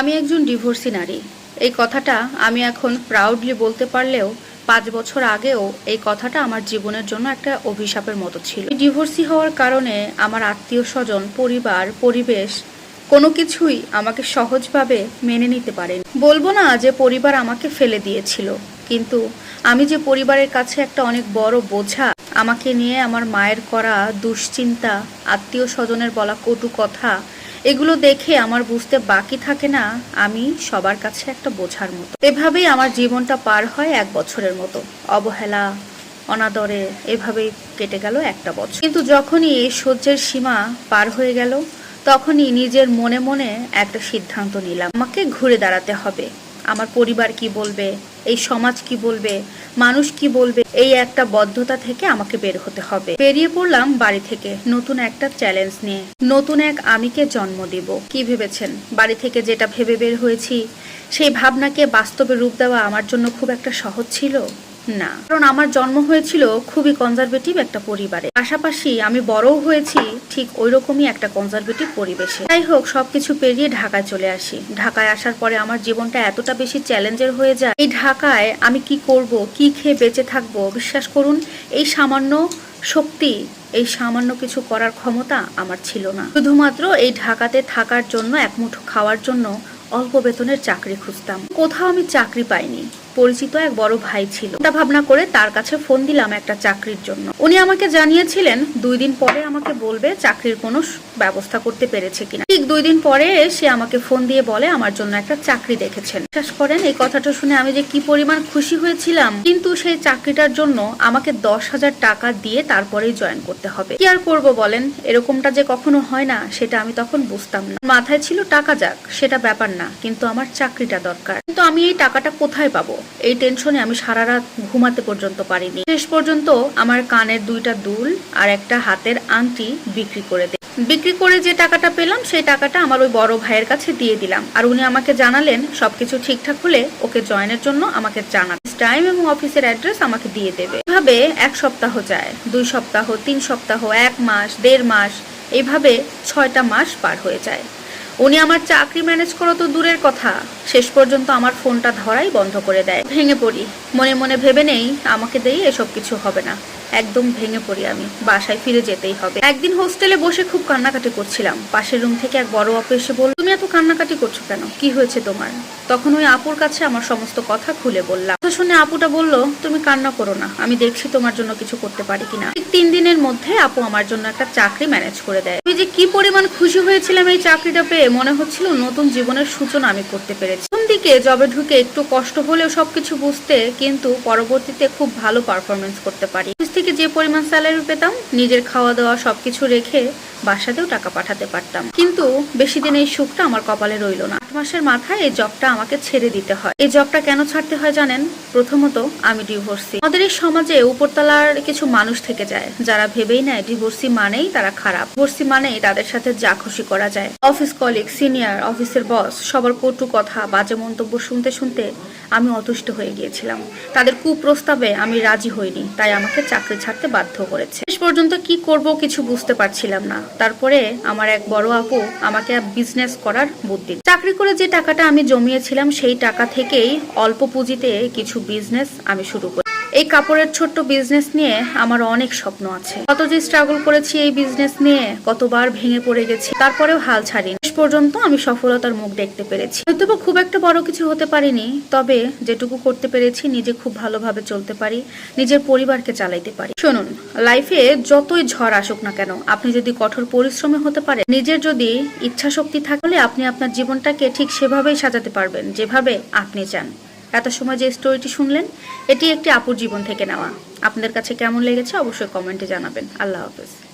আমি একজন ডিভোর্সি নারী। এই কথাটা আমি এখন প্রাউডলি বলতে পারলেও পাঁচ বছর আগেও এই কথাটা আমার জীবনের জন্য একটা অভিশাপের মতো ছিল। ডিভোর্সি হওয়ার কারণে আমার আত্মীয় স্বজন, পরিবার, পরিবেশ কোনো কিছুই আমাকে সহজভাবে মেনে নিতে পারেনি। বলব না যে পরিবার আমাকে ফেলে দিয়েছিল, কিন্তু আমি যে পরিবারের কাছে একটা অনেক বড় বোঝা, আমাকে নিয়ে আমার মায়ের করা দুশ্চিন্তা, আত্মীয় স্বজনের বলা কটু কথা এগুলো দেখে আমার বুঝতে বাকি থাকে না, আমি সবার কাছে একটা বোঝার মতো। এভাবেই আমার জীবনটা পার হয় এক বছরের মতো। অবহেলা, অনাদরে, এভাবেই কেটে গেল একটা বছর। কিন্তু যখনই এই সহ্যের সীমা পার হয়ে গেল, তখনই নিজের মনে মনে একটা সিদ্ধান্ত নিলাম। আমাকে ঘুরে দাঁড়াতে হবে। আমার পরিবার কি বলবে? এই সমাজ কি বলবে? মানুষ কি বলবে? এই একটা বদ্ধতা থেকে আমাকে বের হতে হবে। বেরিয়ে পড়লাম বাড়ি থেকে নতুন একটা চ্যালেঞ্জ নিয়ে। নতুন এক আমিকে জন্ম দেব। কি ভেবেছেন? বাড়ি থেকে যেটা ভেবে বের হয়েছি, সেই ভাবনাকে বাস্তবে রূপ দেওয়া আমার জন্য খুব একটা সহজ ছিল? না। কারণ আমার জন্ম হয়েছিল খুবই কনজারভেটিভ একটা পরিবারে। পাশাপাশি আমি বড়ও হয়েছি, ঠিক ওই রকমই একটা কনজারভেটিভ পরিবেশে। যাই হোক, সবকিছু পেরিয়ে ঢাকায় চলে আসি। ঢাকায় আসার পরে আমার জীবনটা এতটা বেশি চ্যালেঞ্জের হয়ে যায়। এই ঢাকায় আমি কি করব, কি খেয়ে বেঁচে থাকব, বিশ্বাস করুন, এই সামান্য শক্তি, এই সামান্য কিছু করার ক্ষমতা আমার ছিল না। শুধুমাত্র এই ঢাকাতে থাকার জন্য, এক মুঠো খাওয়ার জন্য অল্প বেতনের চাকরি খুঁজতাম। কোথাও আমি চাকরি পাইনি। পরিচিত এক বড় ভাই ছিল। চিন্তা ভাবনা করে তার কাছে ফোন দিলাম একটা চাকরির জন্য। উনি আমাকে জানিয়েছিলেন, দুই দিন পরে আমাকে বলবে চাকরির কোনো ব্যবস্থা করতে পেরেছে কিনা। ঠিক দুই দিন পরে সে আমাকে ফোন দিয়ে বলে আমার জন্য একটা চাকরি দেখেছেন। বিশ্বাস করেন, এই কথাটা শুনে আমি যে কি পরিমাণ খুশি হয়েছিলাম। কিন্তু সেই চাকরিটার জন্য আমাকে দশ হাজার টাকা দিয়ে তারপরেই জয়েন করতে হবে। কি আর করব বলেন? এরকমটা যে কখনো হয় না, সেটা আমি তখন বুঝতাম না। মাথায় ছিল টাকা যাক, সেটা ব্যাপার না, কিন্তু আমার চাকরিটা দরকার। কিন্তু আমি এই টাকাটা কোথায় পাবো? এই টেনশনে আমি সারা রাত ঘুমাতে পর্যন্ত পারিনি। শেষ পর্যন্ত আমার কানের দুইটা দুল আর একটা হাতের আংটি বিক্রি করে দেয় বিক্রি করে যে টাকাটা পেলাম, সেই টাকাটা আমার ওই বড় ভাইয়ের কাছে দিয়ে দিলাম। আর উনি আমাকে জানালেন, সবকিছু ঠিকঠাক হলে ওকে জয়েনের জন্য আমাকে জানান। টাইম এবং অফিসের অ্যাড্রেস আমাকে দিয়ে দেবে। এভাবে এক সপ্তাহ যায়, দুই সপ্তাহ, তিন সপ্তাহ, এক মাস, দেড় মাস এইভাবে ছয়টা মাস পার হয়ে যায়। উনি আমার চাকরি ম্যানেজ করো তো দূরের কথা, শেষ পর্যন্ত আমার ফোনটা ধরাই বন্ধ করে দেয়। ভেঙে পড়ি। মনে মনে ভেবে নেই, আমাকে দিয়ে এসব কিছু হবে না। একদম ভেঙে পড়ি আমি। বাসায় ফিরে যেতেই হবে। একদিন হোস্টেলে বসে খুব কান্নাকাটি করছিলাম। পাশের রুম থেকে এক বড় আপু এসে বলল এত কান্নাকাটি করছ কেন? কি হয়েছে তোমার? তখন ওই আপুর কাছে আমার সমস্ত কথা খুলে বললাম। কথা শুনে আপুটা বলল, তুমি কান্না করো না, আমি দেখছি তোমার জন্য কিছু করতে পারি কিনা। তিন দিনের মধ্যে আপু আমার জন্য একটা চাকরি ম্যানেজ করে দেয়। আমি যে কি পরিমাণ খুশি হয়েছিলাম এই চাকরিটা পেয়ে, মনে হচ্ছিল নতুন জীবনের সূচনা আমি করতে পেরেছি। দিকে জবে ঢুকে একটু কষ্ট হলেও সবকিছু বুঝতে কিন্তু পরবর্তীতে খুব ভালো পারফরমেন্স করতে পারি। থেকে যে পরিমাণ স্যালারি পেতাম, নিজের খাওয়া দাওয়া সবকিছু রেখে বাসাতেও টাকা পাঠাতে পারতাম। কিন্তু বেশি দিন এই সুখটা আমার কপালে রইল না। আট মাসের মাথায় এই জবটা আমাকে ছেড়ে দিতে হয়। এই জবটা কেন ছাড়তে হয় জানেন? প্রথমত, আমি ডিভোর্সি। আমাদের এই সমাজে উপরতলার কিছু মানুষ থেকে যায়। যারা ভেবেই নেয় ডিভোর্সি মানেই তারা খারাপ। ডিভোর্সি মানেই তাদের সাথে যা খুশি করা যায়। অফিস কলিগ, সিনিয়র, অফিসের বস, সবার কটু কথা, বাজে মন্তব্য শুনতে শুনতে আমি অতুষ্ট হয়ে গিয়েছিলাম। তাদের কুপ্রস্তাবে আমি রাজি হইনি, তাই আমাকে চাকরি ছাড়তে বাধ্য করেছে। শেষ পর্যন্ত কি করব কিছু বুঝতে পারছিলাম না। তারপরে আমার এক বড় আপু আমাকে বিজনেস করার বুদ্ধি। চাকরি করে যে টাকাটা আমি জমিয়েছিলাম, সেই টাকা থেকেই অল্প পুঁজিতে কিছু বিজনেস আমি শুরু করি এই কাপড়ের ছোট্ট বিজনেস নিয়ে আমার অনেক স্বপ্ন আছে। কত যে স্ট্রাগল করেছি এই বিজনেস নিয়ে, কতবার ভেঙে পড়ে গেছি, তারপরেও হাল ছাড়িনি। শেষ পর্যন্ত আমি সফলতার মুখ দেখতে পেরেছি। হয়তো খুব একটা বড় কিছু হতে পারিনি, তবে যেটুকু করতে পেরেছি, নিজে খুব ভালোভাবে চলতে পারি, নিজের পরিবারকে চালাইতে পারি। শুনুন লাইফে যতই ঝড় আসুক না কেন, আপনি যদি কঠোর পরিশ্রমে হতে পারেন, নিজের যদি ইচ্ছা শক্তি থাকলে আপনি আপনার জীবনটাকে ঠিক সেভাবেই সাজাতে পারবেন, যেভাবে আপনি চান। এত সময় যে স্টোরিটি শুনলেন, এটি একটি আপুর জীবন থেকে নেওয়া। আপনাদের কাছে কেমন লেগেছে অবশ্যই কমেন্টে জানাবেন। আল্লাহ হাফেজ।